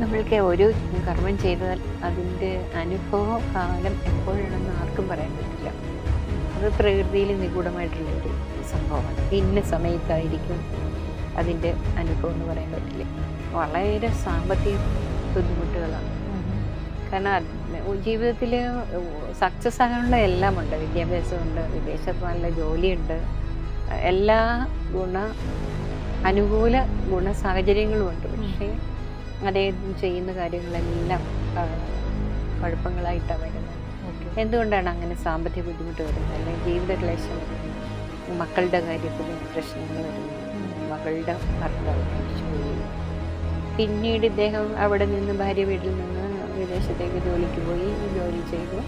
നമ്മൾക്ക് ഒരു കർമ്മം ചെയ്താൽ അതിന്റെ അനുഭവ കാലം എപ്പോഴാണെന്ന് ആർക്കും പറയാൻ പറ്റില്ല. അത് പ്രകൃതിയിൽ നിഗൂഢമായിട്ടുള്ള ഒരു സംഭവമാണ്. ഇന്ന സമയത്തായിരിക്കും അതിന്റെ അനുഭവം എന്ന് പറയാൻ പറ്റില്ല. വളരെ സാമ്പത്തിക ബുദ്ധിമുട്ടുകളാണ്. കാരണം ജീവിതത്തിൽ സക്സസ് ആകാനുള്ള എല്ലാം ഉണ്ട് വിദ്യാഭ്യാസമുണ്ട് വിദേശത്ത് നല്ല ജോലിയുണ്ട്. എല്ലാ ഗുണ അനുകൂല ഗുണ സാഹചര്യങ്ങളുമുണ്ട്. പക്ഷേ അദ്ദേഹം ചെയ്യുന്ന കാര്യങ്ങളെല്ലാം കുഴപ്പങ്ങളായിട്ടാണ് വരുന്നത്. എന്തുകൊണ്ടാണ് അങ്ങനെ സാമ്പത്തിക ബുദ്ധിമുട്ട് വരുന്നത്? അല്ലെങ്കിൽ ജീവിത ക്ലേശം വരുന്നത്? മക്കളുടെ കാര്യത്തിൽ പ്രശ്നങ്ങൾ വരുന്നു മകളുടെ ഭർത്താവ് പിന്നീട് ഇദ്ദേഹം അവിടെ നിന്ന് ഭാര്യ വീട്ടിൽ നിന്ന് വിദേശത്തേക്ക് ജോലിക്ക് പോയി. ജോലി ചെയ്തു.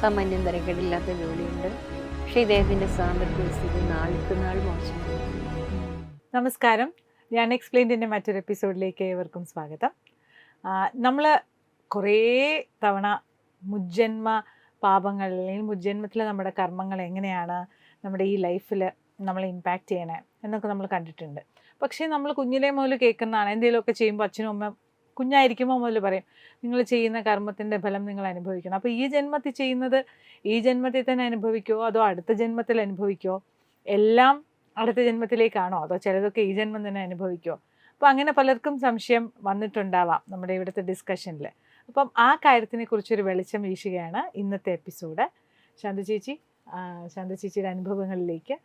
സാമാന്യം തിരക്കേടില്ലാത്ത ജോലിയുണ്ട്. പക്ഷേ ഇദ്ദേഹത്തിന്റെ സാമ്പത്തിക സ്ഥിതി നാൾക്ക് നാൾ മോശമാണ് നമസ്കാരം. ഞാൻ എക്സ്പ്ലെയിന്റിന്റെ മറ്റൊരു എപ്പിസോഡിലേക്ക് ഏവർക്കും സ്വാഗതം. നമ്മൾ കുറേ തവണ മുജ്ജന്മ പാപങ്ങൾ അല്ലെങ്കിൽ മുജ്ജന്മത്തിലെ നമ്മുടെ കർമ്മങ്ങൾ എങ്ങനെയാണ് നമ്മുടെ ഈ ലൈഫിൽ നമ്മളെ ഇമ്പാക്റ്റ് ചെയ്യണേ എന്നൊക്കെ നമ്മൾ കണ്ടിട്ടുണ്ട്. പക്ഷേ നമ്മൾ കുഞ്ഞിലെ മുതൽ കേൾക്കുന്നതാണ്. എന്തെങ്കിലുമൊക്കെ ചെയ്യുമ്പോൾ അച്ഛനും അമ്മ കുഞ്ഞായിരിക്കുമ്പോൾ മുതൽ പറയും നിങ്ങൾ ചെയ്യുന്ന കർമ്മത്തിന്റെ ഫലം നിങ്ങൾ അനുഭവിക്കണം. അപ്പോൾ ഈ ജന്മത്തിൽ ചെയ്യുന്നത് ഈ ജന്മത്തിൽ തന്നെ അനുഭവിക്കുമോ അതോ അടുത്ത ജന്മത്തിൽ അനുഭവിക്കുമോ എല്ലാം അടുത്ത ജന്മത്തിലേക്കാണോ? അതോ ചിലതൊക്കെ ഈ ജന്മം തന്നെ അനുഭവിക്കുമോ അപ്പോൾ അങ്ങനെ പലർക്കും സംശയം വന്നിട്ടുണ്ടാവാം നമ്മുടെ ഇവിടുത്തെ ഡിസ്കഷനിൽ അപ്പം ആ കാര്യത്തിനെ കുറിച്ചൊരു വെളിച്ചം വീശുകയാണ് ഇന്നത്തെ എപ്പിസോഡ് ശാന്ത ചേച്ചി ശാന്ത ചേച്ചിയുടെ അനുഭവങ്ങളിലേക്ക്.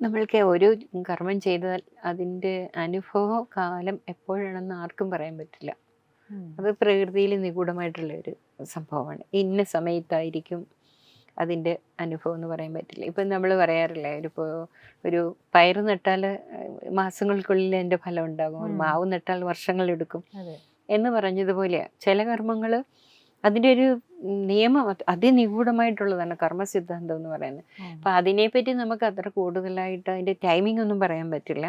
നമ്മൾക്ക് ഒരു കർമ്മം ചെയ്താൽ അതിന്റെ അനുഭവ കാലം എപ്പോഴാണെന്ന് ആർക്കും പറയാൻ പറ്റില്ല. അത് പ്രകൃതിയിൽ നിഗൂഢമായിട്ടുള്ള ഒരു സംഭവമാണ്. ഇന്ന സമയത്തായിരിക്കും അതിന്റെ അനുഭവം എന്ന് പറയാൻ പറ്റില്ല. ഇപ്പം നമ്മൾ പറയാറില്ലേ ഒരു ഇപ്പോൾ ഒരു പയറ് നട്ടാൽ മാസങ്ങൾക്കുള്ളിൽ അതിന്റെ ഫലം ഉണ്ടാകും ഒരു മാവ് നട്ടാൽ വർഷങ്ങളെടുക്കും എന്ന് പറഞ്ഞതുപോലെയാണ് ചില കർമ്മങ്ങൾ അതിന്റെ ഒരു നിയമം അത് അതിനിഗൂഢമായിട്ടുള്ളതാണ് കർമ്മസിദ്ധാന്തം എന്ന് പറയുന്നത്. അപ്പം അതിനെപ്പറ്റി നമുക്ക് അത്ര കൂടുതലായിട്ട് അതിന്റെ ടൈമിംഗ് ഒന്നും പറയാൻ പറ്റില്ല.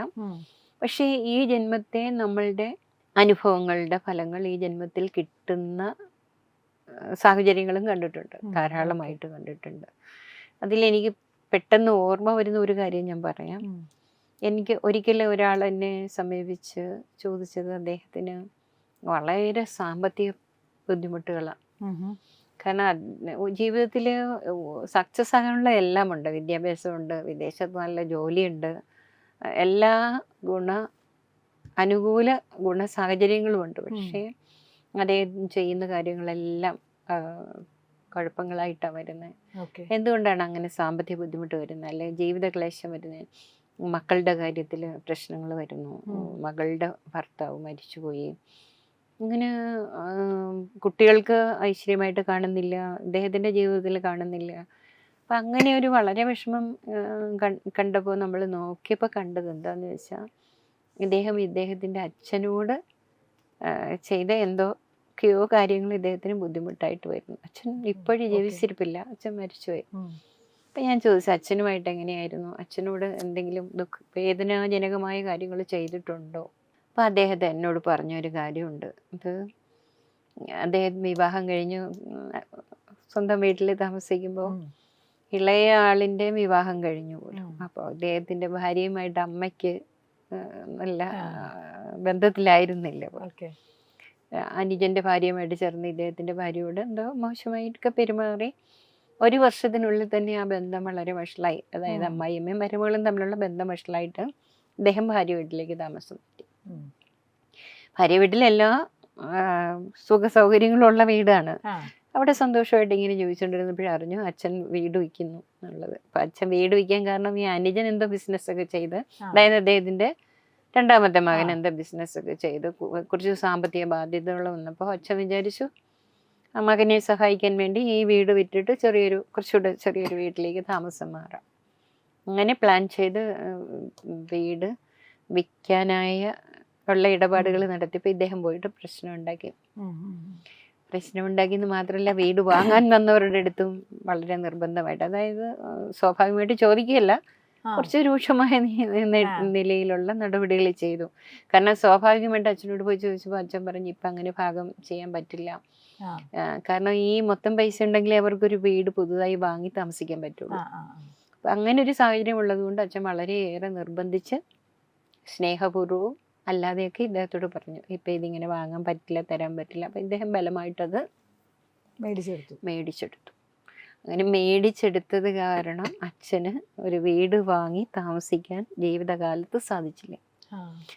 പക്ഷേ ഈ ജന്മത്തെ നമ്മളുടെ അനുഭവങ്ങളുടെ ഫലങ്ങൾ ഈ ജന്മത്തിൽ കിട്ടുന്ന സാഹചര്യങ്ങളും കണ്ടിട്ടുണ്ട്. ധാരാളമായിട്ട് കണ്ടിട്ടുണ്ട്. അതിലെനിക്ക് പെട്ടെന്ന് ഓർമ്മ വരുന്ന ഒരു കാര്യം ഞാൻ പറയാം. എനിക്ക് ഒരിക്കലും ഒരാൾ എന്നെ സമീപിച്ച് ചോദിച്ചത് അദ്ദേഹത്തിന് വളരെ സാമ്പത്തിക ബുദ്ധിമുട്ടുകളാണ്. കാരണം ജീവിതത്തിൽ സക്സസ് ആകാനുള്ള എല്ലാം ഉണ്ട് വിദ്യാഭ്യാസമുണ്ട് വിദേശത്ത് നല്ല ജോലിയുണ്ട്. എല്ലാ ഗുണ അനുകൂല ഗുണ സാഹചര്യങ്ങളുമുണ്ട്. പക്ഷേ അദ്ദേഹം ചെയ്യുന്ന കാര്യങ്ങളെല്ലാം കുഴപ്പങ്ങളായിട്ടാണ് വരുന്നത് എന്തുകൊണ്ടാണ് അങ്ങനെ സാമ്പത്തിക ബുദ്ധിമുട്ട് വരുന്നത് അല്ലെങ്കിൽ ജീവിത ക്ലേശം വരുന്നത് മക്കളുടെ കാര്യത്തിൽ പ്രശ്നങ്ങൾ വരുന്നു. മകളുടെ ഭർത്താവ് മരിച്ചുപോയി. ഇങ്ങനെ കുട്ടികൾക്ക് ഐശ്വര്യമായിട്ട് കാണുന്നില്ല. അദ്ദേഹത്തിന്റെ ജീവിതത്തിൽ കാണുന്നില്ല. അപ്പം അങ്ങനെ ഒരു വളരെ വിഷമം കണ്ടപ്പോൾ നമ്മൾ നോക്കിയപ്പോൾ കണ്ടത് എന്താണെന്ന് വെച്ചാൽ ഇദ്ദേഹം ഇദ്ദേഹത്തിന്റെ അച്ഛനോട് ആ, എന്തോ ക്യൂ കാര്യങ്ങൾ ഇദ്ദേഹത്തിന് ബുദ്ധിമുട്ടായിട്ട് വരുന്നു. അച്ഛൻ ഇപ്പോഴും ജീവിച്ചിരിപ്പില്ല. അച്ഛൻ മരിച്ചുപോയി. അപ്പം ഞാൻ ചോദിച്ചു അച്ഛനുമായിട്ട് എങ്ങനെയായിരുന്നു? അച്ഛനോട് എന്തെങ്കിലും ദുഃഖ വേദനാജനകമായ കാര്യങ്ങൾ ചെയ്തിട്ടുണ്ടോ? അപ്പം അദ്ദേഹത്തെ എന്നോട് പറഞ്ഞൊരു കാര്യമുണ്ട്. അത് അദ്ദേഹം വിവാഹം കഴിഞ്ഞ് സ്വന്തം വീട്ടിൽ താമസിക്കുമ്പോൾ ഇളയ ആളിന്റെ വിവാഹം കഴിഞ്ഞു പോലും. അപ്പോൾ അദ്ദേഹത്തിന്റെ ഭാര്യയുമായിട്ട് അമ്മയ്ക്ക് നല്ല ബന്ധത്തിലായിരുന്നില്ല അനുജന്റെ ഭാര്യയുമായിട്ട് ചേർന്ന് ഇദ്ദേഹത്തിന്റെ ഭാര്യയോട് എന്തോ മോശമായിട്ടൊക്കെ പെരുമാറി. ഒരു വർഷത്തിനുള്ളിൽ തന്നെ ആ ബന്ധം വളരെ വഷളായി. അതായത്. അമ്മായിയമ്മയും മരുമകളും തമ്മിലുള്ള ബന്ധം വഷളായിട്ട് അദ്ദേഹം ഭാര്യ വീട്ടിലേക്ക് താമസം മാറ്റി. ഭാര്യ വീട്ടിലെല്ലാം സുഖ സൗകര്യങ്ങളുള്ള വീടാണ്. അവിടെ സന്തോഷമായിട്ട് ഇങ്ങനെ ചോദിച്ചുകൊണ്ടിരുന്നപ്പോഴേ അറിഞ്ഞു അച്ഛൻ വീട് വയ്ക്കുന്നു എന്നുള്ളത്. അപ്പം അച്ഛൻ വീട് വയ്ക്കാൻ കാരണം ഈ അനുജൻ എന്തോ ബിസിനസ്സൊക്കെ ചെയ്ത്. അതായത് അദ്ദേഹത്തിന്റെ രണ്ടാമത്തെ മകൻ എന്തോ ബിസിനസ്സൊക്കെ ചെയ്ത് കുറച്ച് സാമ്പത്തിക ബാധ്യതകൾ വന്നപ്പോൾ അച്ഛൻ വിചാരിച്ചു ആ മകനെ സഹായിക്കാൻ വേണ്ടി ഈ വീട് വിറ്റിട്ട് ചെറിയൊരു കുറച്ചുകൂടെ ചെറിയൊരു വീട്ടിലേക്ക് താമസം മാറാം. അങ്ങനെ പ്ലാൻ ചെയ്ത് വീട് വിൽക്കാനായ ഉള്ള ഇടപാടുകൾ നടത്തിയപ്പോൾ ഇദ്ദേഹം പോയിട്ട് പ്രശ്നം ഉണ്ടാക്കി. ഉം. ഉം. പ്രശ്നമുണ്ടാക്കി എന്ന് മാത്രമല്ല വീട് വാങ്ങാൻ വന്നവരുടെ അടുത്തും വളരെ നിർബന്ധമായിട്ട്. അതായത് സ്വാഭാവികമായിട്ട് ചോദിക്കുകയല്ല. കുറച്ച് രൂക്ഷമായ നിലയിലുള്ള നടപടികൾ ചെയ്തു. കാരണം സ്വാഭാവികമായിട്ട് അച്ഛനോട് പോയി ചോദിച്ചപ്പോൾ അച്ഛൻ പറഞ്ഞു ഇപ്പം അങ്ങനെ ഭാഗം ചെയ്യാൻ പറ്റില്ല. കാരണം ഈ മൊത്തം പൈസ ഉണ്ടെങ്കിലേ അവർക്കൊരു വീട് പുതുതായി വാങ്ങി താമസിക്കാൻ പറ്റുള്ളൂ. അങ്ങനെ ഒരു സാഹചര്യം ഉള്ളതുകൊണ്ട് അച്ഛൻ വളരെയേറെ നിർബന്ധിച്ച് സ്നേഹപൂർവവും അല്ലാതെയൊക്കെ ഇദ്ദേഹത്തോട് പറഞ്ഞു ഇപ്പം ഇതിങ്ങനെ വാങ്ങാൻ പറ്റില്ല തരാൻ പറ്റില്ല അപ്പം ഇദ്ദേഹം ബലമായിട്ടത് മേടിച്ചെടുത്തു മേടിച്ചെടുത്തു അങ്ങനെ മേടിച്ചെടുത്തത് കാരണം അച്ഛന് ഒരു വീട് വാങ്ങി താമസിക്കാൻ ജീവിതകാലത്ത് സാധിച്ചില്ല.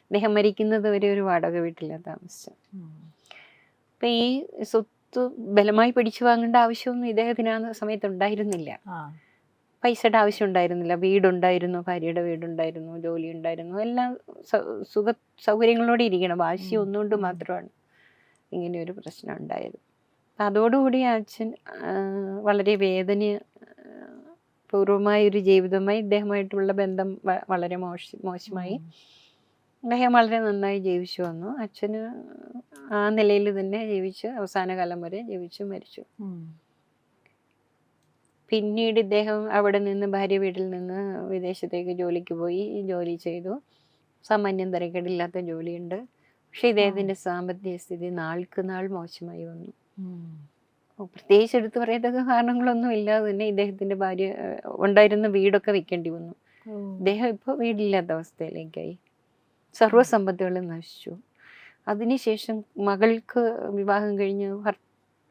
അദ്ദേഹം മരിക്കുന്നത് വരെ ഒരു വാടക വീട്ടിലാണ് താമസിച്ചത് ഉം. അപ്പം ഈ സ്വത്ത് ബലമായി പിടിച്ചു വാങ്ങേണ്ട ആവശ്യമൊന്നും ഇദ്ദേഹത്തിന് ആ സമയത്ത് ഉണ്ടായിരുന്നില്ല. പൈസയുടെ ആവശ്യം ഉണ്ടായിരുന്നില്ല വീടുണ്ടായിരുന്നു ഭാര്യയുടെ വീടുണ്ടായിരുന്നു ജോലി ഉണ്ടായിരുന്നു എല്ലാം സുഖ സൗകര്യങ്ങളോടെ ഇരിക്കണം. വാശി ഒന്നുകൊണ്ട്. മാത്രമാണ് ഇങ്ങനെ ഒരു പ്രശ്നം ഉണ്ടായത്. അപ്പം അതോടുകൂടി അച്ഛൻ വളരെ വേദന പൂർവമായ ഒരു ജീവിതമായി ഇദ്ദേഹമായിട്ടുള്ള ബന്ധം വളരെ മോശ മോശമായി. അദ്ദേഹം വളരെ നന്നായി ജീവിച്ചു വന്നു. അച്ഛന് ആ നിലയിൽ തന്നെ ജീവിച്ച് അവസാന കാലം വരെ ജീവിച്ചു മരിച്ചു. പിന്നീട് ഇദ്ദേഹം അവിടെ നിന്ന് ഭാര്യ വീട്ടിൽ നിന്ന് വിദേശത്തേക്ക് ജോലിക്ക് പോയി ജോലി ചെയ്തു. സാമാന്യം തിരക്കേടില്ലാത്ത ജോലിയുണ്ട്. പക്ഷെ ഇദ്ദേഹത്തിന്റെ സാമ്പത്തിക സ്ഥിതി നാൾക്ക് നാൾ മോശമായി വന്നു. പ്രത്യേകിച്ച് എടുത്തു പറയത്തക്ക കാരണങ്ങളൊന്നും ഇല്ലാതെ തന്നെ ഇദ്ദേഹത്തിന്റെ ഭാര്യ ഉണ്ടായിരുന്ന വീടൊക്കെ വെക്കേണ്ടി വന്നു. ഇദ്ദേഹം ഇപ്പോൾ വീടില്ലാത്ത അവസ്ഥയിലേക്കായി. സർവസമ്പത്തുകളും നശിച്ചു. അതിനുശേഷം മകൾക്ക് വിവാഹം കഴിഞ്ഞ്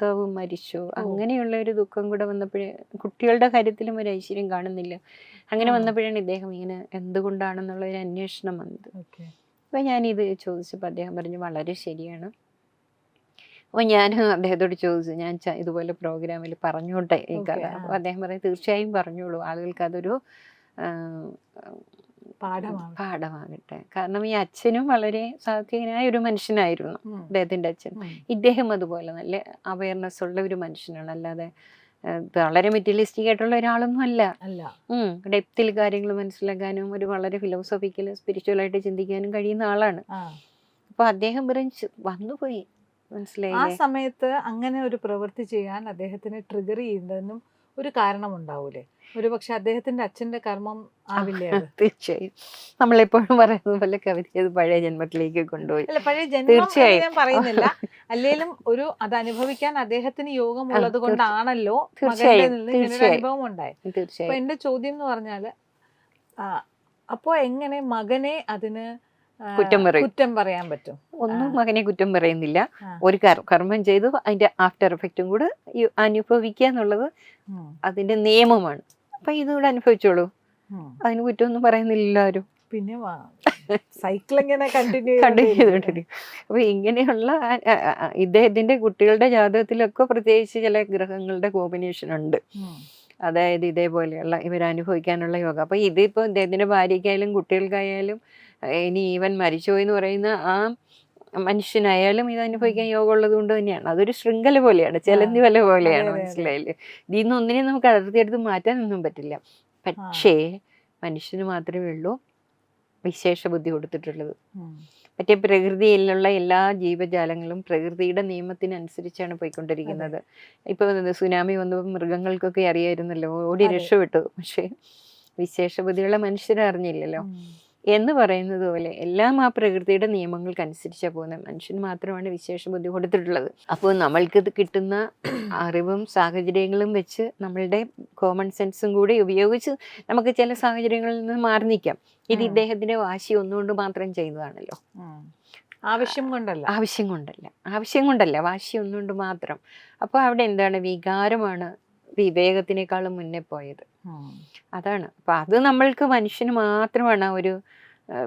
ഭർത്താവ് മരിച്ചു. അങ്ങനെയുള്ള ഒരു ദുഃഖം കൂടെ വന്നപ്പോഴേ കുട്ടികളുടെ കാര്യത്തിലും ഒരു ഐശ്വര്യം കാണുന്നില്ല. അങ്ങനെ വന്നപ്പോഴാണ് ഇദ്ദേഹം ഇങ്ങനെ എന്തുകൊണ്ടാണെന്നുള്ള ഒരു അന്വേഷണം വന്നത്. അപ്പൊ ഞാനിത് ചോദിച്ചപ്പോൾ അദ്ദേഹം പറഞ്ഞു വളരെ ശരിയാണ്. അപ്പോൾ ഞാൻ അദ്ദേഹത്തോട് ചോദിച്ചു ഞാൻ ഇതുപോലെ പ്രോഗ്രാമിൽ പറഞ്ഞോട്ടെ ഈ കഥ. അപ്പോൾ അദ്ദേഹം പറയും തീർച്ചയായും പറഞ്ഞോളൂ. ആളുകൾക്ക് അതൊരു പാഠമാണ് പാഠമാകട്ടെ. കാരണം ഈ അച്ഛനും വളരെ സാത്വികനായ ഒരു മനുഷ്യനായിരുന്നു അദ്ദേഹത്തിന്റെ അദ്ദേഹത്തിന്റെ അച്ഛൻ. ഇദ്ദേഹം അതുപോലെ നല്ല അവയർനെസ് ഉള്ള ഒരു മനുഷ്യനാണ്. അല്ലാതെ വളരെ മെറ്റീരിയലിസ്റ്റിക് ആയിട്ടുള്ള ഒരാളൊന്നും അല്ല. അല്ല. ഡെപ്തിൽ കാര്യങ്ങൾ മനസ്സിലാക്കാനും ഒരു വളരെ ഫിലോസഫിക്കൽ സ്പിരിച്വലായിട്ട് ചിന്തിക്കാനും കഴിയുന്ന ആളാണ്. അപ്പൊ അദ്ദേഹം പറഞ്ഞു വന്നുപോയി. മനസ്സിലായി ആ സമയത്ത് അങ്ങനെ ഒരു പ്രവൃത്തി ചെയ്യാൻ അദ്ദേഹത്തിന് ട്രിഗർ ചെയ്യുന്നതിനും ഒരു കാരണം ഉണ്ടാവൂലേ ഒരു പക്ഷെ അദ്ദേഹത്തിന്റെ അച്ഛന്റെ കർമ്മം ആവില്ലേ തീർച്ചയായും. നമ്മളെപ്പോഴും പറയുന്നത് പോലെ കവിത അത് പഴയ ജന്മത്തിലേക്ക് കൊണ്ടുപോയി. അല്ല പഴയ തീർച്ചയായും. ഞാൻ പറയുന്നില്ല. അല്ലെങ്കിലും ഒരു അത് അനുഭവിക്കാൻ അദ്ദേഹത്തിന് യോഗമുള്ളത് കൊണ്ടാണല്ലോ തീർച്ചയായും, അനുഭവം ഉണ്ടായി തീർച്ചയായും. എന്റെ ചോദ്യം എന്ന് പറഞ്ഞാൽ അപ്പോ എങ്ങനെ മകനെ അതിന് കുറ്റം പറയും. കുറ്റം പറയാൻ പറ്റും. ഒന്നും. മകനെ കുറ്റം പറയുന്നില്ല. ഒരു കർമ്മം ചെയ്തു അതിന്റെ ആഫ്റ്റർ എഫക്റ്റും കൂടെ അനുഭവിക്കുക എന്നുള്ളത് അതിന്റെ നിയമമാണ്. അപ്പൊ ഇതുകൂടെ അനുഭവിച്ചോളൂ. അതിന് കുറ്റമൊന്നും പറയുന്നില്ല ആരും. പിന്നെ സൈക്കിൾ ഇങ്ങനെ കണ്ടിന്യൂ കണ്ടിന്യൂ ചെയ്തോണ്ടിരിക്കും? അപ്പൊ ഇങ്ങനെയുള്ള ഇദ്ദേഹത്തിന്റെ കുട്ടികളുടെ ജാതകത്തിലൊക്കെ പ്രത്യേകിച്ച് ചില ഗ്രഹങ്ങളുടെ കോമ്പിനേഷൻ ഉണ്ട്. അതായത് ഇതേപോലെയുള്ള ഇവർ അനുഭവിക്കാനുള്ള യോഗ. അപ്പൊ ഇതിപ്പോ ഇദ്ദേഹത്തിന്റെ ഭാര്യയ്ക്കായാലും കുട്ടികൾക്കായാലും ഇനി ഈവൻ മരിച്ചുപോയി എന്ന് പറയുന്ന ആ മനുഷ്യനായാലും ഇത് അനുഭവിക്കാൻ യോഗ ഉള്ളത് കൊണ്ട് തന്നെയാണ്. അതൊരു ശൃംഖല പോലെയാണ് ചെലന്തി വല പോലെയാണ് മനസ്സിലായില്ല ഇതിന്ന് മനസ്സിലായില്ലേ? ഇതിൽ നിന്ന് ഒന്നിനെ നമുക്ക് അടർത്തിയെടുത്ത് മാറ്റാനൊന്നും പറ്റില്ല. പക്ഷേ മനുഷ്യന് മാത്രമേ ഉള്ളൂ വിശേഷ ബുദ്ധി കൊടുത്തിട്ടുള്ളത്. മറ്റേ പ്രകൃതിയിലുള്ള എല്ലാ ജീവജാലങ്ങളും പ്രകൃതിയുടെ നിയമത്തിനനുസരിച്ചാണ് പോയിക്കൊണ്ടിരിക്കുന്നത്. ഇപ്പൊ സുനാമി വന്നപ്പോൾ മൃഗങ്ങൾക്കൊക്കെ അറിയായിരുന്നല്ലോ ഓടി രക്ഷപ്പെട്ടു. പക്ഷേ വിശേഷ ബുദ്ധിയുള്ള മനുഷ്യരെ അറിഞ്ഞില്ലല്ലോ എന്ന് പറയുന്നത് പോലെ എല്ലാം ആ പ്രകൃതിയുടെ നിയമങ്ങൾക്കനുസരിച്ചാണ് പോകുന്നത് മനുഷ്യന് മാത്രമാണ് വിശേഷ ബുദ്ധി കൊടുത്തിട്ടുള്ളത്. അപ്പോൾ നമ്മൾക്ക് ഇത് കിട്ടുന്ന അറിവും സാഹചര്യങ്ങളും വെച്ച് നമ്മളുടെ കോമൺ സെൻസും കൂടി ഉപയോഗിച്ച് നമുക്ക് ചില സാഹചര്യങ്ങളിൽ നിന്ന് മാറി നിൽക്കാം ഇത്. ഇദ്ദേഹത്തിന്റെ വാശി ഒന്നുകൊണ്ട് മാത്രം ചെയ്യുന്നതാണല്ലോ ആവശ്യം കൊണ്ടല്ല. ആവശ്യം കൊണ്ടല്ല. ആവശ്യം കൊണ്ടല്ല. വാശി ഒന്നുകൊണ്ട് മാത്രം. അപ്പോൾ അവിടെ എന്താണ് വികാരമാണ് വിവേകത്തിനേക്കാളും മുന്നേ പോയത്. അതാണ്. അപ്പൊ അത് നമ്മൾക്ക് മനുഷ്യന് മാത്രമാണ് ഒരു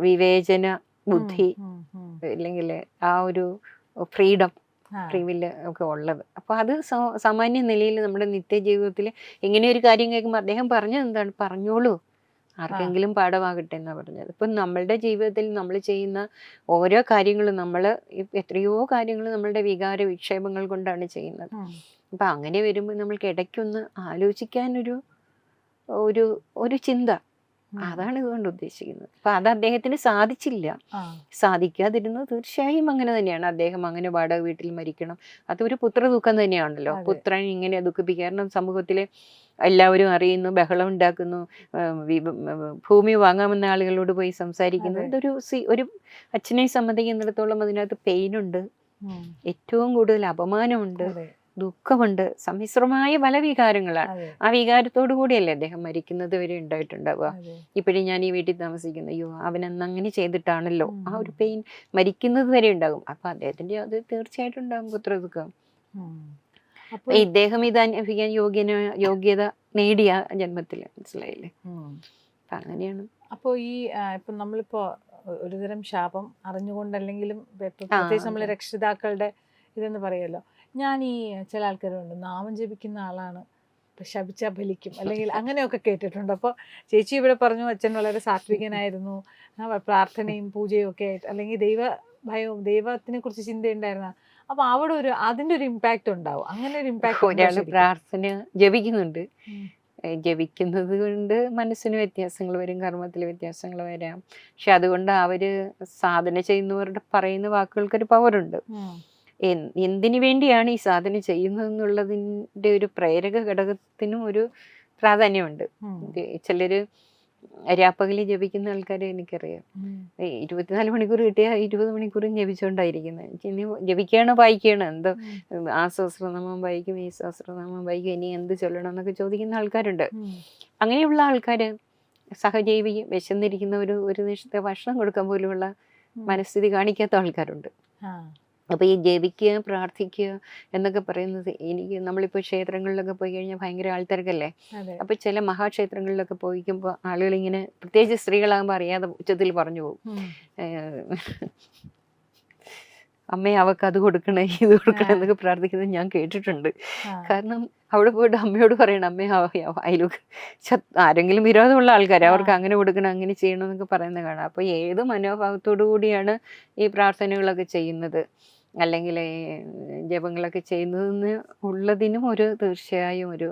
വിവേചന ബുദ്ധി അല്ലെങ്കിൽ ആ ഒരു ഫ്രീഡം. ഫ്രീവിൽ ഒക്കെ ഉള്ളത്. അപ്പൊ അത് സാമാന്യ നിലയിൽ നമ്മുടെ നിത്യജീവിതത്തിൽ ഇങ്ങനെ ഒരു കാര്യം കേൾക്കുമ്പോൾ അദ്ദേഹം പറഞ്ഞത് എന്താണ്? പറഞ്ഞോളൂ. ആർക്കെങ്കിലും പാഠമാകട്ടെ എന്നാ പറഞ്ഞത്. ഇപ്പം നമ്മളുടെ ജീവിതത്തിൽ നമ്മൾ ചെയ്യുന്ന ഓരോ കാര്യങ്ങളും നമ്മൾ എത്രയോ കാര്യങ്ങൾ നമ്മളുടെ വികാര വിക്ഷേപങ്ങൾ കൊണ്ടാണ് ചെയ്യുന്നത്. അപ്പൊ അപ്പം അങ്ങനെ വരുമ്പോൾ നമ്മൾക്ക് ഇടയ്ക്കൊന്ന് ആലോചിക്കാനൊരു ഒരു ഒരു ചിന്ത. അതാണ് ഇതുകൊണ്ട് ഉദ്ദേശിക്കുന്നത്. അപ്പൊ അത് അദ്ദേഹത്തിന് സാധിച്ചില്ല. സാധിക്കാതിരുന്നത് തീർച്ചയായും അങ്ങനെ തന്നെയാണ്. അദ്ദേഹം അങ്ങനെ വാടക വീട്ടിൽ മരിക്കണം. അതൊരു പുത്ര ദുഃഖം തന്നെയാണല്ലോ. പുത്രൻ ഇങ്ങനെ ദുഃഖിപ്പിക്കുക കാരണം സമൂഹത്തിലെ എല്ലാവരും അറിയുന്നു ബഹളം ഉണ്ടാക്കുന്നു ഭൂമി വാങ്ങാമെന്ന ആളുകളോട് പോയി സംസാരിക്കുന്നു. ഇതൊരു സി- ഒരു അച്ഛനെ സംബന്ധിക്കുന്നിടത്തോളം അതിനകത്ത് പെയിനുണ്ട് ഏറ്റവും കൂടുതൽ അപമാനമുണ്ട്. ദുഃഖമുണ്ട്. സമ്മിശ്രമായ പല വികാരങ്ങളാണ്. ആ വികാരത്തോടു കൂടിയല്ലേ അദ്ദേഹം മരിക്കുന്നത് വരെ ഉണ്ടായിട്ടുണ്ടാവുക. ഇപ്പോഴും ഞാൻ ഈ വീട്ടിൽ താമസിക്കുന്നു. അയ്യോ അവൻ അന്നങ്ങനെ ചെയ്തിട്ടാണല്ലോ. ആ ഒരു പെയിൻ മരിക്കുന്നത് വരെ ഉണ്ടാകും. അപ്പൊ അദ്ദേഹത്തിന്റെ അത് തീർച്ചയായിട്ടും ഉണ്ടാകും പുത്ര ദുഃഖം ഇദ്ദേഹം ഇത് അനുഭവിക്കാൻ യോഗ്യന യോഗ്യത നേടിയ ജന്മത്തിൽ. മനസ്സിലായില്ലേ? അങ്ങനെയാണ്. അപ്പോൾ ഈ ഇപ്പം നമ്മളിപ്പോ ഒരുതരം ശാപം അറിഞ്ഞുകൊണ്ടല്ലെങ്കിലും പ്രത്യേകിച്ച് നമ്മൾ രക്ഷിതാക്കളുടെ ഇതെന്ന് പറയുമല്ലോ ഞാൻ ഈ ചില ആൾക്കാരുണ്ട് നാമം ജപിക്കുന്ന ആളാണ് ശപിച്ചാ ഫലിക്കും അല്ലെങ്കിൽ അങ്ങനെയൊക്കെ കേട്ടിട്ടുണ്ട്. അപ്പോൾ ചേച്ചി ഇവിടെ പറഞ്ഞു അച്ഛൻ വളരെ സാത്വികനായിരുന്നു പ്രാർത്ഥനയും പൂജയും ഒക്കെ ആയിട്ട് അല്ലെങ്കിൽ ദൈവ ഭയവും ദൈവത്തിനെ കുറിച്ച് ചിന്തയുണ്ടായിരുന്ന അപ്പൊ അവിടെ ഒരു അതിന്റെ ഒരു ഇമ്പാക്റ്റ് ഉണ്ടാവും. അങ്ങനെ ഒരു ഇമ്പാക്ട് പ്രാർത്ഥന ജപിക്കുന്നുണ്ട്. ജപിക്കുന്നത് കൊണ്ട് മനസ്സിന് വ്യത്യാസങ്ങൾ വരും കർമ്മത്തിൽ വ്യത്യാസങ്ങൾ വരാം. പക്ഷെ അതുകൊണ്ട് അവർ സാധന ചെയ്യുന്നവരുടെ പറയുന്ന വാക്കുകൾക്കൊരു പവറുണ്ട് എന്തിനു വേണ്ടിയാണ് ഈ സാധന ചെയ്യുന്നതെന്നുള്ളതിന്റെ ഒരു പ്രേരക ഘടകത്തിനും ഒരു പ്രാധാന്യമുണ്ട്. ചിലര് രാപ്പകലി ജപിക്കുന്ന ആൾക്കാരെ എനിക്കറിയാം. ഇരുപത്തിനാല് മണിക്കൂർ കിട്ടിയാൽ ഇരുപത് മണിക്കൂറും ജപിച്ചുകൊണ്ടായിരിക്കുന്നത് ഇനി ജപിക്കുകയാണ് വായിക്കുകയാണ്? എന്തോ ആ സഹസ്രനാമം വായിക്കും ഈ സഹസ്രനാമം വായിക്കും ഇനി എന്ത് ചൊല്ലണം എന്നൊക്കെ ചോദിക്കുന്ന ആൾക്കാരുണ്ട്. അങ്ങനെയുള്ള ആൾക്കാർ സഹജീവി വിശന്നിരിക്കുന്ന ഒരു ഒരു നിമിഷത്തെ ഭക്ഷണം കൊടുക്കാൻ പോലുമുള്ള മനസ്ഥിതി കാണിക്കാത്ത ആൾക്കാരുണ്ട്. അപ്പോൾ ഈ ജപിക്കുക പ്രാർത്ഥിക്കുക എന്നൊക്കെ പറയുന്നത് എനിക്ക് നമ്മളിപ്പോൾ ക്ഷേത്രങ്ങളിലൊക്കെ പോയി കഴിഞ്ഞാൽ ഭയങ്കര ആൾത്തിരക്കല്ലേ? അപ്പോൾ ചില മഹാക്ഷേത്രങ്ങളിലൊക്കെ പോയിക്കുമ്പോൾ ആളുകൾ ഇങ്ങനെ പ്രത്യേകിച്ച് സ്ത്രീകളാകുമ്പോൾ അറിയാതെ ഉച്ചത്തിൽ പറഞ്ഞു പോകും. അമ്മേ അവക്ക് അത് കൊടുക്കണേ ഇത് കൊടുക്കണേ. എന്നൊക്കെ പ്രാർത്ഥിക്കുന്നത് ഞാൻ കേട്ടിട്ടുണ്ട്. കാരണം അവിടെ പോയിട്ട് അമ്മയോട് പറയണം അമ്മേ അതിൽ ആരെങ്കിലും വിരോധമുള്ള ആൾക്കാർ അവർക്ക്. അങ്ങനെ കൊടുക്കണം അങ്ങനെ ചെയ്യണം എന്നൊക്കെ പറയുന്നത് കാണാം. അപ്പോൾ ഏത് മനോഭാവത്തോടു കൂടിയാണ് ഈ പ്രാർത്ഥനകളൊക്കെ ചെയ്യുന്നത്? അല്ലെങ്കിൽ ജപങ്ങളൊക്കെ ചെയ്യുന്നതെന്ന് ഉള്ളതിനും ഒരു തീർച്ചയായും ഒരു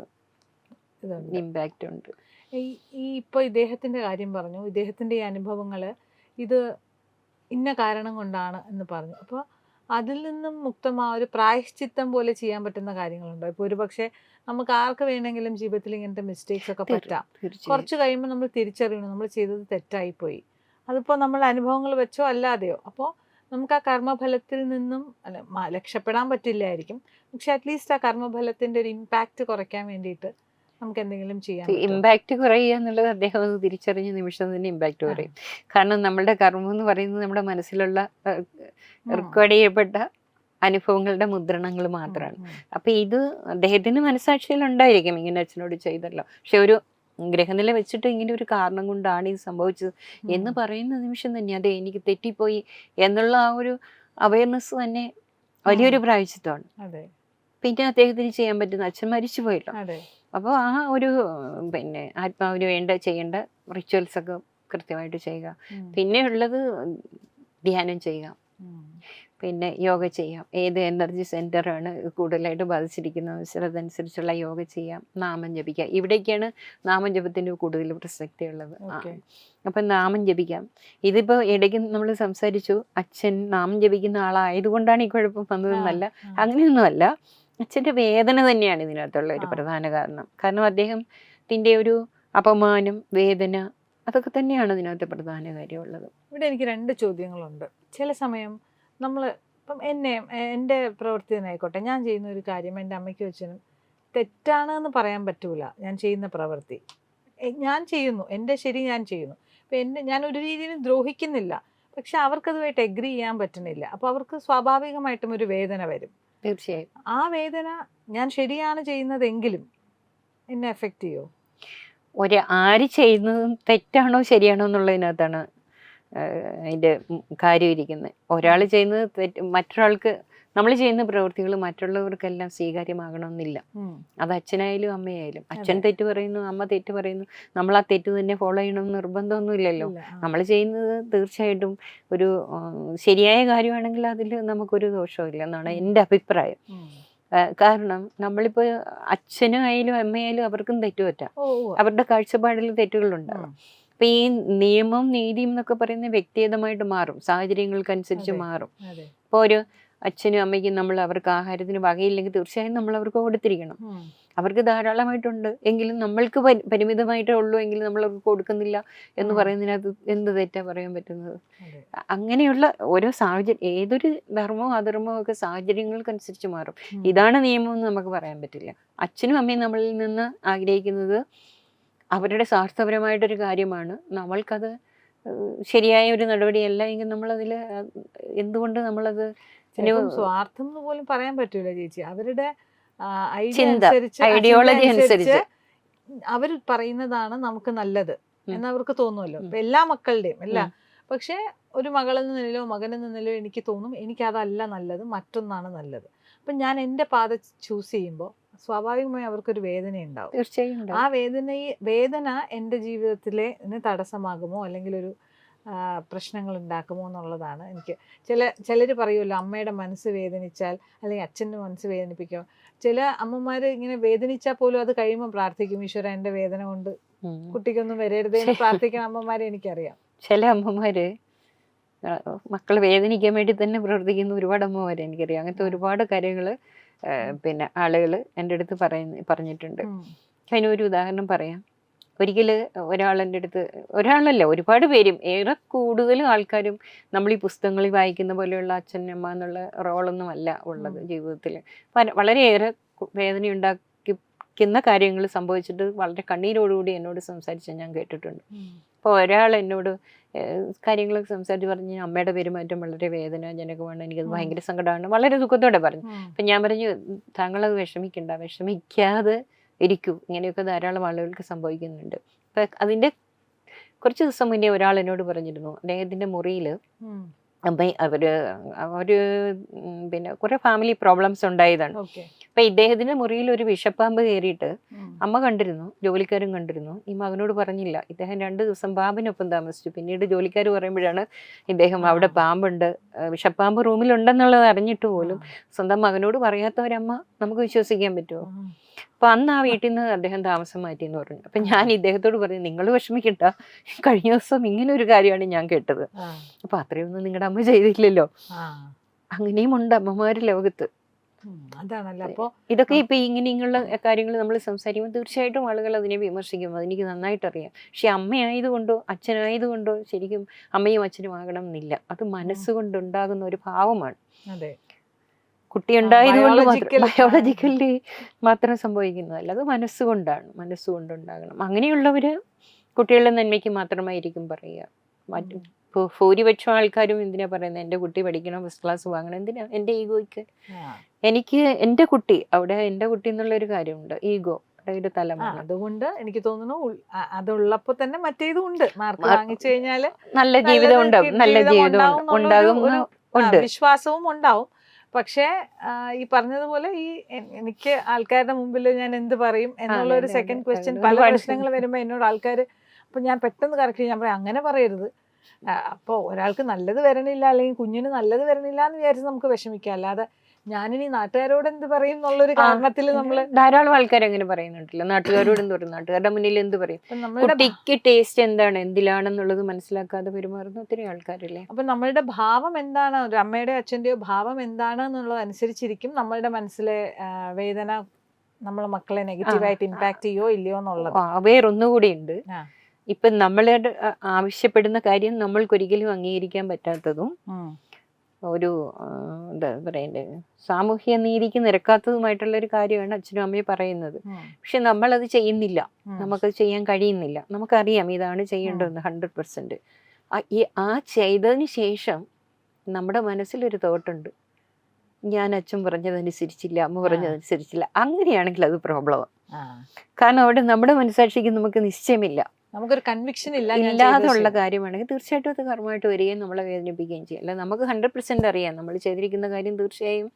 ഇമ്പാക്റ്റ് ഉണ്ട്. ഈ ഈ ഇപ്പോൾ ഇദ്ദേഹത്തിന്റെ കാര്യം പറഞ്ഞു. ഇദ്ദേഹത്തിന്റെ ഈ അനുഭവങ്ങൾ ഇത് ഇന്ന കാരണം കൊണ്ടാണ് എന്ന് പറഞ്ഞു. അപ്പോൾ അതിൽ നിന്നും മുക്തമാ ഒരു പ്രായശ്ചിത്തം പോലെ ചെയ്യാൻ പറ്റുന്ന കാര്യങ്ങളുണ്ടോ? ഇപ്പോൾ ഒരു പക്ഷേ നമുക്ക് ആർക്ക് വേണമെങ്കിലും ജീവിതത്തിൽ ഇങ്ങനത്തെ മിസ്റ്റേക്സ് ഒക്കെ പറ്റാം. കുറച്ച് കഴിയുമ്പോൾ നമ്മൾ തിരിച്ചറിയണം. നമ്മൾ ചെയ്തത് തെറ്റായി പോയി അതിപ്പോൾ നമ്മൾ അനുഭവങ്ങൾ വെച്ചോ അല്ലാതെയോ? അപ്പോ നമുക്ക് ആ കർമ്മഫലത്തിൽ നിന്നും അല്ല രക്ഷപ്പെടാൻ പറ്റില്ലായിരിക്കും. പക്ഷെ അറ്റ്ലീസ്റ്റ് ആ കർമ്മഫലത്തിന്റെ ഒരു ഇമ്പാക്റ്റ് കുറയ്ക്കാൻ വേണ്ടിയിട്ട് നമുക്ക് എന്തെങ്കിലും ചെയ്യാം? ഇമ്പാക്റ്റ് കുറയുക എന്നുള്ളത് അദ്ദേഹം അത് തിരിച്ചറിഞ്ഞ നിമിഷം തന്നെ ഇമ്പാക്റ്റ് കുറയും. കാരണം നമ്മളുടെ കർമ്മം എന്ന് പറയുന്നത് നമ്മുടെ മനസ്സിലുള്ള റെക്കോർഡ് ചെയ്യപ്പെട്ട അനുഭവങ്ങളുടെ മുദ്രണങ്ങൾ മാത്രമാണ്. അപ്പൊ ഇത് അദ്ദേഹത്തിന് മനസാക്ഷിയിൽ ഉണ്ടായിരിക്കും ഇങ്ങനെ അച്ഛനോട് ചെയ്തല്ലോ. പക്ഷെ ഒരു ഗ്രഹനില വെച്ചിട്ട് ഇങ്ങനെ ഒരു കാരണം കൊണ്ടാണ് ഇത് സംഭവിച്ചത് എന്ന് പറയുന്ന നിമിഷം തന്നെ അതെ എനിക്ക് തെറ്റിപ്പോയി എന്നുള്ള ആ ഒരു അവയർനെസ് തന്നെ വലിയൊരു പ്രായച്ചിത്തമാണ് അതെ. പിന്നെ അദ്ദേഹത്തിന് ചെയ്യാൻ പറ്റുന്ന അച്ഛൻ മരിച്ചു പോയല്ലോ അപ്പോൾ ആ ഒരു പിന്നെ ആത്മാവിന് വേണ്ട ചെയ്യേണ്ട റിച്വൽസ് ഒക്കെ കൃത്യമായിട്ട് ചെയ്യുക. പിന്നെ ഉള്ളത് ധ്യാനം ചെയ്യുക. പിന്നെ യോഗ ചെയ്യാം ഏത് എനർജി സെന്ററാണ് കൂടുതലായിട്ട് ബാധിച്ചിരിക്കുന്നത്? അതനുസരിച്ചുള്ള യോഗ ചെയ്യാം നാമം ജപിക്കാം ഇവിടേക്കാണ് നാമം ജപത്തിന് കൂടുതൽ പ്രസക്തി ഉള്ളത്. അപ്പം നാമം ജപിക്കാം ഇതിപ്പോൾ ഇടയ്ക്ക് നമ്മൾ സംസാരിച്ചു അച്ഛൻ നാമം ജപിക്കുന്ന ആളായതുകൊണ്ടാണ് ഈ കുഴപ്പം വന്നതെന്നല്ല. അങ്ങനെയൊന്നുമല്ല. അച്ഛന്റെ വേദന തന്നെയാണ് ഇതിനകത്തുള്ള ഒരു പ്രധാന കാരണം. കാരണം അദ്ദേഹത്തിന്റെ ഒരു അപമാനം വേദന അതൊക്കെ തന്നെയാണ് ഇതിനകത്ത് പ്രധാന കാര്യമുള്ളത്. ഇവിടെ എനിക്ക് രണ്ട് ചോദ്യങ്ങളുണ്ട്. ചില സമയം നമ്മൾ ഇപ്പം എന്നെ എന്റെ പ്രവൃത്തി തന്നെ ആയിക്കോട്ടെ ഞാൻ ചെയ്യുന്ന ഒരു കാര്യം എന്റെ അമ്മയ്ക്ക് അച്ഛനും തെറ്റാണെന്ന് പറയാൻ പറ്റൂല. ഞാൻ ചെയ്യുന്ന പ്രവൃത്തി. ഞാൻ ചെയ്യുന്നു. എന്റെ ശരി ഞാൻ ചെയ്യുന്നു. അപ്പം എന്റെ ഞാൻ ഒരു രീതിയിലും ദ്രോഹിക്കുന്നില്ല. പക്ഷെ അവർക്കതുമായിട്ട് എഗ്രി ചെയ്യാൻ പറ്റുന്നില്ല അപ്പോൾ അവർക്ക് സ്വാഭാവികമായിട്ടും ഒരു വേദന വരും. തീർച്ചയായും. ആ വേദന ഞാൻ ശരിയാണ് ചെയ്യുന്നതെങ്കിലും എന്നെ എഫക്റ്റ് ചെയ്യോ? ഒരു ആര് ചെയ്യുന്നതും തെറ്റാണോ ശരിയാണോ എന്നുള്ളതിനകത്താണ് അതിന്റെ അതിന്റെ കാര്യം ഇരിക്കുന്നത് ഒരാൾ ചെയ്യുന്നത് തെറ്റ് മറ്റൊരാൾക്ക് നമ്മൾ ചെയ്യുന്ന പ്രവൃത്തികൾ മറ്റുള്ളവർക്കെല്ലാം സ്വീകാര്യമാകണമെന്നില്ല. അത് അച്ഛനായാലും അമ്മയായാലും. അച്ഛൻ തെറ്റ് പറയുന്നു അമ്മ തെറ്റ് പറയുന്നു. നമ്മൾ ആ തെറ്റ് തന്നെ ഫോളോ ചെയ്യണം നിർബന്ധമൊന്നുമില്ലല്ലോ. ഇല്ലല്ലോ നമ്മൾ ചെയ്യുന്നത് തീർച്ചയായിട്ടും ഒരു ശരിയായ കാര്യമാണെങ്കിൽ അതിൽ നമുക്കൊരു ദോഷമില്ല എന്നാണ്. എന്റെ അഭിപ്രായം. കാരണം നമ്മളിപ്പോ അച്ഛനായാലും അമ്മയായാലും അവർക്കും തെറ്റുപറ്റാം. അവരുടെ കാഴ്ചപ്പാടിൽ തെറ്റുകളുണ്ടാകും അപ്പൊ ഈ നിയമം നീതിയും എന്നൊക്കെ പറയുന്ന വ്യക്തിഗതമായിട്ട് മാറും. സാഹചര്യങ്ങൾക്കനുസരിച്ച്. മാറും. ഇപ്പൊ ഇപ്പോൾ ഒരു അച്ഛനും അമ്മയ്ക്കും നമ്മൾ അവർക്ക് ആഹാരത്തിന് വകയില്ലെങ്കിൽ തീർച്ചയായും നമ്മൾ അവർക്ക് കൊടുത്തിരിക്കണം. അവർക്ക് ധാരാളമായിട്ടുണ്ട്. എങ്കിലും നമ്മൾക്ക് പരിമിതമായിട്ടേ ഉള്ളൂ എങ്കിലും നമ്മൾ അവർക്ക് കൊടുക്കുന്നില്ല എന്ന്. പറയുന്നതിനകത്ത് എന്ത് തെറ്റാ പറയാൻ പറ്റുന്നത്? അങ്ങനെയുള്ള ഓരോ സാഹചര്യം ഏതൊരു ധർമ്മവും അധർമ്മവും ഒക്കെ സാഹചര്യങ്ങൾക്കനുസരിച്ച് മാറും. ഇതാണ് നിയമം എന്ന് നമുക്ക് പറയാൻ പറ്റില്ല. അച്ഛനും അമ്മയും നമ്മളിൽ നിന്ന് ആഗ്രഹിക്കുന്നത് അവരുടെ സ്വാർത്ഥപരമായിട്ടൊരു കാര്യമാണ്. നമ്മൾക്കത് ശരിയായ ഒരു നടപടിയല്ല എങ്കിൽ നമ്മളതിൽ എന്തുകൊണ്ട് നമ്മളത് ചിലപ്പം സ്വാർത്ഥം എന്ന് പോലും പറയാൻ പറ്റൂല ചേച്ചി. അവരുടെ ഐഡിയോളജി അനുസരിച്ച്. അവർ പറയുന്നതാണ് നമുക്ക് നല്ലത്. എന്ന് അവർക്ക് തോന്നുമല്ലോ. എല്ലാ മക്കളുടെയും അല്ല? പക്ഷേ ഒരു മകളെന്ന നിലയിലോ മകനെന്ന നിലയിലോ എനിക്ക് തോന്നും എനിക്കതല്ല നല്ലത് മറ്റൊന്നാണ് നല്ലത്. അപ്പം ഞാൻ എന്റെ പാത ചൂസ് ചെയ്യുമ്പോൾ സ്വാഭാവികമായി അവർക്കൊരു വേദന ഉണ്ടാവും. തീർച്ചയായും ആ വേദന വേദന എന്റെ ജീവിതത്തിലെ തടസ്സമാകുമോ? അല്ലെങ്കിൽ ഒരു പ്രശ്നങ്ങൾ ഉണ്ടാക്കുമോ എന്നുള്ളതാണ് എനിക്ക്. ചില ചിലർ പറയുമല്ലോ അമ്മയുടെ മനസ്സ് വേദനിച്ചാൽ അല്ലെങ്കിൽ അച്ഛന്റെ മനസ്സ് വേദനിപ്പിക്കുമോ ചില അമ്മമാർ ഇങ്ങനെ വേദനിച്ചാൽ പോലും അത് കഴിയുമ്പോൾ പ്രാർത്ഥിക്കും ഈശ്വര എന്റെ വേദന കൊണ്ട് കുട്ടിക്കൊന്നും വരരുതേ എന്ന് പ്രാർത്ഥിക്കുന്ന അമ്മമാരെ എനിക്കറിയാം. ചില അമ്മമാര് മക്കൾ വേദനിക്കാൻ വേണ്ടി തന്നെ പ്രവർത്തിക്കുന്ന ഒരുപാട് അമ്മമാരെ എനിക്കറിയാം. അങ്ങനത്തെ ഒരുപാട് കാര്യങ്ങൾ പിന്നെ ആളുകൾ എന്റെ അടുത്ത് പറയുന്ന പറഞ്ഞിട്ടുണ്ട്. അതിനൊരു ഉദാഹരണം പറയാം. ഒരിക്കൽ ഒരാളെന്റെ അടുത്ത് ഒരാളല്ല ഒരുപാട് പേരും ഏറെ കൂടുതലും ആൾക്കാരും നമ്മൾ ഈ പുസ്തകങ്ങളിൽ വായിക്കുന്ന പോലെയുള്ള അച്ഛൻ അമ്മ എന്നുള്ള റോളൊന്നും അല്ല ഉള്ളത്. ജീവിതത്തിൽ വളരെയേറെ വേദന വേദനയുണ്ടാക്കിക്കുന്ന കാര്യങ്ങൾ സംഭവിച്ചിട്ട് വളരെ കണ്ണീരോടുകൂടി എന്നോട് സംസാരിച്ച് ഞാൻ കേട്ടിട്ടുണ്ട്. അപ്പോൾ ഒരാൾ എന്നോട് കാര്യങ്ങളൊക്കെ സംസാരിച്ച് പറഞ്ഞ് അമ്മയുടെ പെരുമാറ്റം വളരെ വേദനാജനകമാണ് എനിക്കത്. ഭയങ്കര സങ്കടമാണ് വളരെ ദുഃഖത്തോടെ പറഞ്ഞു. അപ്പം ഞാൻ പറഞ്ഞു താങ്കളത് വിഷമിക്കണ്ട വിഷമിക്കാതെ ഇരിക്കൂ. ഇങ്ങനെയൊക്കെ ധാരാളം ആളുകൾക്ക് സംഭവിക്കുന്നുണ്ട്. അപ്പം അതിന്റെ കുറച്ച് ദിവസം മുന്നേ ഒരാൾ എന്നോട് പറഞ്ഞിരുന്നു. അദ്ദേഹത്തിന്റെ മുറിയിൽ. അപ്പം അവർ അവർ പിന്നെ കുറേ ഫാമിലി പ്രോബ്ലംസ് ഉണ്ടായതാണ്. അപ്പം ഇദ്ദേഹത്തിന്റെ മുറിയിൽ ഒരു വിഷപ്പാമ്പ് കയറിയിട്ട് അമ്മ കണ്ടിരുന്നു ജോലിക്കാരും കണ്ടിരുന്നു. ഈ മകനോട് പറഞ്ഞില്ല. ഇദ്ദേഹം രണ്ട് ദിവസം പാമ്പിനൊപ്പം താമസിച്ചു. പിന്നീട് ജോലിക്കാർ പറയുമ്പോഴാണ് ഇദ്ദേഹം അവിടെ. പാമ്പുണ്ട്. വിഷപ്പാമ്പ് റൂമിലുണ്ടെന്നുള്ളത് അറിഞ്ഞിട്ട് പോലും സ്വന്തം മകനോട് പറയാത്ത ഒരമ്മ നമുക്ക് വിശ്വസിക്കാൻ പറ്റുമോ. അപ്പൊ അന്ന് ആ വീട്ടിൽ നിന്ന് അദ്ദേഹം താമസം മാറ്റി എന്ന് പറഞ്ഞു. അപ്പൊ ഞാൻ ഇദ്ദേഹത്തോട് പറഞ്ഞു നിങ്ങൾ വിഷമിക്കട്ട കഴിഞ്ഞ ദിവസം ഇങ്ങനെ ഒരു കാര്യമാണ് ഞാൻ കേട്ടത്. അപ്പൊ അത്രയൊന്നും നിങ്ങളുടെ അമ്മ ചെയ്തില്ലല്ലോ. അങ്ങനെയുമുണ്ട് അങ്ങനെയും ഉണ്ട് അമ്മമാര് ലോകത്ത്. അതാണല്ലോ. അപ്പോ ഇതൊക്കെ ഇപ്പൊ ഇങ്ങനെയുള്ള കാര്യങ്ങൾ നമ്മൾ സംസാരിക്കുമ്പോൾ തീർച്ചയായിട്ടും ആളുകൾ അതിനെ വിമർശിക്കും. അതെനിക്ക് നന്നായിട്ട് അറിയാം പക്ഷെ അമ്മയായതുകൊണ്ടോ അച്ഛനായതുകൊണ്ടോ ശരിക്കും അമ്മയും അച്ഛനും ആകണം എന്നില്ല അത് മനസ്സുകൊണ്ടുണ്ടാകുന്ന ഒരു ഭാവമാണ്. അതെ. കുട്ടി ഉണ്ടായതുകൊണ്ട് ബയോളജിക്കലി മാത്രം സംഭവിക്കുന്നതല്ല. അത് മനസ്സുകൊണ്ടാണ്. മനസ്സുകൊണ്ടുണ്ടാകണം. അങ്ങനെയുള്ളവര് കുട്ടികളുടെ നന്മയ്ക്ക് മാത്രമായിരിക്കും പറയുക. ഭൂ- ഭൂരിപക്ഷം ആൾക്കാരും എന്തിനാ പറയുന്നത് എന്റെ കുട്ടി പഠിക്കണം? ഫസ്റ്റ് ക്ലാസ് വാങ്ങണം? എന്തിനാ? എന്റെ ഈഗോയ്ക്ക്. എനിക്ക് എന്റെ കുട്ടി അവിടെ എന്റെ കുട്ടി എന്നുള്ളൊരു കാര്യമുണ്ട്. ഈഗോ ഒരു തലമാണ്. അതുകൊണ്ട് എനിക്ക് തോന്നുന്നു അതുള്ളപ്പോ തന്നെ മറ്റേതും ഉണ്ട്. മാർക്ക് വാങ്ങിച്ചു കഴിഞ്ഞാൽ നല്ല ജീവിതം ഉണ്ടാവും. നല്ല ജീവിതം ഉണ്ടാകും വിശ്വാസവും ഉണ്ടാവും. പക്ഷേ ഈ പറഞ്ഞതുപോലെ ഈ എനിക്ക് ആൾക്കാരുടെ മുമ്പിൽ ഞാൻ എന്ത് പറയും എന്നുള്ള ഒരു സെക്കൻഡ്. ക്വസ്റ്റ്യൻ പല പ്രശ്നങ്ങൾ വരുമ്പോൾ എന്നോട് ആൾക്കാർ അപ്പൊ ഞാൻ പെട്ടെന്ന് കറക്റ്റ് ഞാൻ പറയാം. അങ്ങനെ പറയരുത്. ആ, അപ്പൊ ഒരാൾക്ക് നല്ലത് വരണില്ല അല്ലെങ്കിൽ കുഞ്ഞിന് നല്ലത് വരണില്ല എന്ന് വിചാരിച്ച് നമുക്ക് വിഷമിക്കാം. അല്ലാതെ ഞാനിനി നാട്ടുകാരോട് എന്ത് പറയും എന്നുള്ളൊരു കാരണത്തിൽ നമ്മൾ ധാരാളം ആൾക്കാർ അങ്ങനെ പറയുന്നുണ്ടല്ലോ. നാട്ടുകാരോട് എന്ത് പറയും? നാട്ടുകാരുടെ മുന്നിൽ എന്ത് പറയും? കുട്ടിക്ക് ടേസ്റ്റ് എന്താണ്? എന്തിലാണെന്നുള്ളത് മനസ്സിലാക്കാതെ പെരുമാറുന്ന ഒത്തിരി ആൾക്കാരില്ലേ? അപ്പൊ നമ്മളുടെ ഭാവം എന്താണ്? ഒരു അമ്മയുടെ അച്ഛന്റെയോ ഭാവം എന്താണ് എന്നുള്ളത് അനുസരിച്ചിരിക്കും നമ്മളുടെ മനസ്സിലെ വേദന നമ്മളെ മക്കളെ നെഗറ്റീവായിട്ട് ഇമ്പാക്ട് ചെയ്യോ ഇല്ലയോ എന്നുള്ളത്. വേറൊന്നുകൂടി ഉണ്ട്. ഇപ്പൊ നമ്മളോട് ആവശ്യപ്പെടുന്ന കാര്യം നമ്മൾക്കൊരിക്കലും അംഗീകരിക്കാൻ പറ്റാത്തതും ഒരു എന്താ പറയണ്ടേ സാമൂഹ്യ നീതിക്ക് നിരക്കാത്തതുമായിട്ടുള്ള ഒരു കാര്യമാണ് അച്ഛനും അമ്മയും പറയുന്നത്. പക്ഷെ നമ്മളത് ചെയ്യുന്നില്ല. നമുക്ക് നമുക്കത് ചെയ്യാൻ കഴിയുന്നില്ല. നമുക്കറിയാം ഇതാണ് ചെയ്യേണ്ടതെന്ന് ഹൺഡ്രഡ് പെർസെന്റ്. ഈ ആ ചെയ്തതിന് ശേഷം നമ്മുടെ മനസ്സിലൊരു തോട്ടുണ്ട്. ഞാൻ അച്ഛൻ പറഞ്ഞതനുസരിച്ചില്ല അമ്മ പറഞ്ഞതനുസരിച്ചില്ല. അങ്ങനെയാണെങ്കിൽ അത് പ്രോബ്ലമാണ് ആ. കാരണം അവിടെ നമ്മുടെ മനസ്സാക്ഷിക്ക് നമുക്ക് നിശ്ചയമില്ല. നമുക്കൊരു കൺവിക്ഷൻ ഇല്ല ഇല്ലാതുള്ള കാര്യമാണെങ്കിൽ തീർച്ചയായിട്ടും അത് കർമ്മമായിട്ട് വരികയും നമ്മളെ വേദനിപ്പിക്കുകയും ചെയ്യും. അല്ല നമുക്ക് ഹൺഡ്രഡ് പെർസെന്റ് അറിയാം. നമ്മൾ ചെയ്തിരിക്കുന്ന കാര്യം തീർച്ചയായും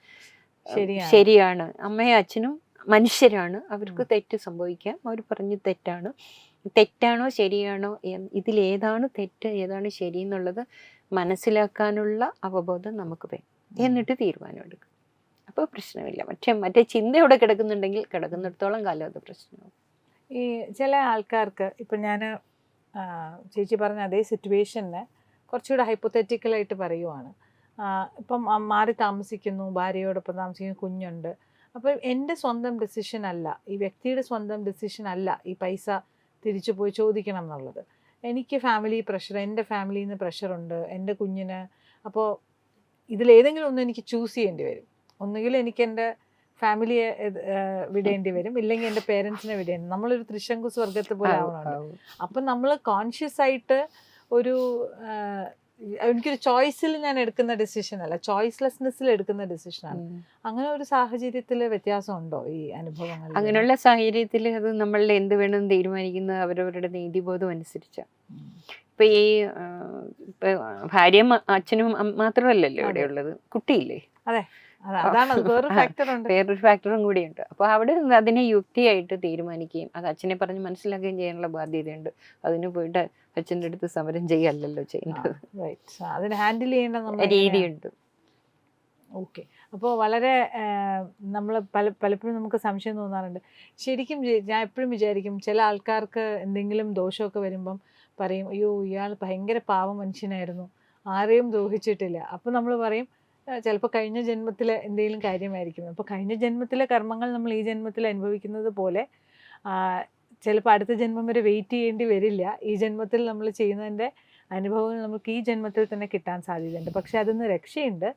ശരിയാണ്. അമ്മയും അച്ഛനും മനുഷ്യരാണ്. അവർക്ക് തെറ്റ് സംഭവിക്കാം. അവർ പറഞ്ഞു തെറ്റാണ്. തെറ്റാണോ ശരിയാണോ ഇതിൽ ഏതാണ് തെറ്റ് ഏതാണ് ശരി എന്നുള്ളത് മനസ്സിലാക്കാനുള്ള അവബോധം നമുക്ക് വേണം. എന്നിട്ട് തീരുമാനം എടുക്കും അപ്പോൾ പ്രശ്നമില്ല. പക്ഷെ മറ്റേ ചിന്ത ഇവിടെ കിടക്കുന്നുണ്ടെങ്കിൽ കിടക്കുന്നിടത്തോളം കാലം അത് പ്രശ്നമാവും. ഈ ചില ആൾക്കാർക്ക് ഇപ്പം ഞാൻ ചേച്ചി പറഞ്ഞ അതേ സിറ്റുവേഷനെ കുറച്ചുകൂടെ ഹൈപ്പോത്തറ്റിക്കലായിട്ട് പറയുവാണ്. ഇപ്പം മാറി താമസിക്കുന്നു ഭാര്യയോടൊപ്പം താമസിക്കുന്നു കുഞ്ഞുണ്ട്. അപ്പം എന്റെ സ്വന്തം ഡെസിഷൻ അല്ല ഈ വ്യക്തിയുടെ സ്വന്തം ഡെസിഷൻ അല്ല ഈ പൈസ തിരിച്ചു പോയി ചോദിക്കണം എന്നുള്ളത്. എനിക്ക് ഫാമിലി പ്രഷർ എന്റെ ഫാമിലിയിൽ നിന്ന് പ്രഷറുണ്ട് എന്റെ കുഞ്ഞിന് അപ്പോൾ ഇതിലേതെങ്കിലും ഒന്ന് എനിക്ക് ചൂസ് ചെയ്യേണ്ടി വരും. ഒന്നുകിൽ എനിക്ക് എന്റെ ഫാമിലിയെ വിടേണ്ടി വരും. ഇല്ലെങ്കിൽ എന്റെ പേരൻസിനെ വിടേണ്ടി നമ്മളൊരു തൃശങ്കു സ്വർഗത്ത് പോലെ ആവണമല്ലോ അപ്പം നമ്മൾ കോൺഷ്യസ് ആയിട്ട് ഒരു എനിക്കൊരു ചോയ്സിൽ ഞാൻ എടുക്കുന്ന ഡിസിഷൻ അല്ല ചോയ്സ്ലെസ്നെസ്സിൽ എടുക്കുന്ന ഡിസിഷനാണ്. അങ്ങനെ ഒരു സാഹചര്യത്തിൽ വ്യത്യാസമുണ്ടോ ഈ അനുഭവങ്ങൾ അങ്ങനെയുള്ള സാഹചര്യത്തിൽ അത് നമ്മളുടെ എന്ത് വേണമെന്ന് തീരുമാനിക്കുന്നത് അവരവരുടെ നീതിബോധം അനുസരിച്ചാണ് ഇപ്പൊ ഈ ഇപ്പൊ ഭാര്യ അച്ഛനും മാത്രമല്ലല്ലോ ഇവിടെയുള്ളത്. കുട്ടിയില്ലേ? അത്. വേറൊരു ഫാക്ടറും കൂടിയുണ്ട്. അപ്പൊ അവിടെ നിന്ന് അതിനെ യുക്തിയായിട്ട് തീരുമാനിക്കുകയും അത് അച്ഛനെ പറഞ്ഞ് മനസ്സിലാക്കുകയും ചെയ്യാനുള്ള ബാധ്യതയുണ്ട്. അതിന് പോയിട്ട് അച്ഛന്റെ അടുത്ത് സമരം ചെയ്യല്ലല്ലോ ചെയ്യുന്നത് അതിന് ഹാൻഡിൽ ചെയ്യേണ്ട രീതിയുണ്ട്. ഓക്കെ അപ്പോൾ വളരെ നമ്മൾ പല പലപ്പോഴും നമുക്ക് സംശയം തോന്നാറുണ്ട്. ശരിക്കും ഞാൻ എപ്പോഴും വിചാരിക്കും ചില ആൾക്കാർക്ക് എന്തെങ്കിലും ദോഷമൊക്കെ വരുമ്പം പറയും അയ്യോ ഇയാൾ ഭയങ്കര പാവ മനുഷ്യനായിരുന്നു. ആരെയും ദ്രോഹിച്ചിട്ടില്ല. അപ്പോൾ നമ്മൾ പറയും ചിലപ്പോൾ കഴിഞ്ഞ ജന്മത്തിലെ എന്തെങ്കിലും കാര്യമായിരിക്കും. അപ്പോൾ കഴിഞ്ഞ ജന്മത്തിലെ കർമ്മങ്ങൾ നമ്മൾ ഈ ജന്മത്തിൽ അനുഭവിക്കുന്നത് പോലെ ചിലപ്പോൾ അടുത്ത ജന്മം വരെ വെയിറ്റ് ചെയ്യേണ്ടി വരില്ല. ഈ ജന്മത്തിൽ നമ്മൾ ചെയ്യുന്നതിന്റെ അനുഭവങ്ങൾ നമുക്ക് ഈ ജന്മത്തിൽ തന്നെ കിട്ടാൻ സാധ്യതയുണ്ട്. പക്ഷേ അതിന്ന് രക്ഷയുണ്ട്.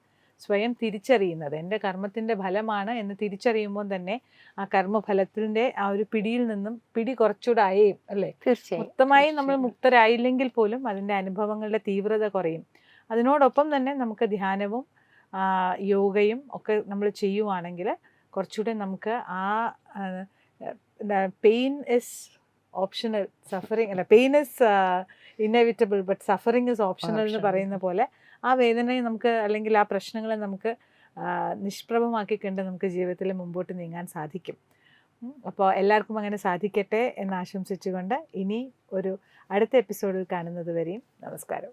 സ്വയം തിരിച്ചറിയുന്നത്. എന്റെ കർമ്മത്തിന്റെ ഫലമാണ് എന്ന് തിരിച്ചറിയുമ്പോൾ തന്നെ ആ കർമ്മഫലത്തിന്റെ ആ ഒരു പിടിയിൽ നിന്നും പിടി കുറച്ചുകൂടെ അയയും അല്ലേ മൊത്തമായി നമ്മൾ. മുക്തരായില്ലെങ്കിൽ പോലും അതിന്റെ അനുഭവങ്ങളുടെ തീവ്രത കുറയും. അതിനോടൊപ്പം തന്നെ നമുക്ക് ധ്യാനവും യോഗയും ഒക്കെ നമ്മൾ ചെയ്യുവാണെങ്കിൽ കുറച്ചുകൂടെ നമുക്ക് ആ പെയിൻ ഇസ് ഓപ്ഷണൽ സഫറിങ് അല്ല pain is inevitable but suffering is optional എന്ന് പറയുന്ന പോലെ ആ വേദനയെ നമുക്ക് അല്ലെങ്കിൽ ആ പ്രശ്നങ്ങളെ നമുക്ക് നിഷ്പ്രഭമാക്കിക്കൊണ്ട് നമുക്ക് ജീവിതത്തിൽ മുമ്പോട്ട് നീങ്ങാൻ സാധിക്കും. അപ്പോൾ എല്ലാവർക്കും അങ്ങനെ സാധിക്കട്ടെ എന്ന് ആശംസിച്ചുകൊണ്ട് ഇനി ഒരു അടുത്ത എപ്പിസോഡിൽ കാണുന്നത് വരെയും നമസ്കാരം.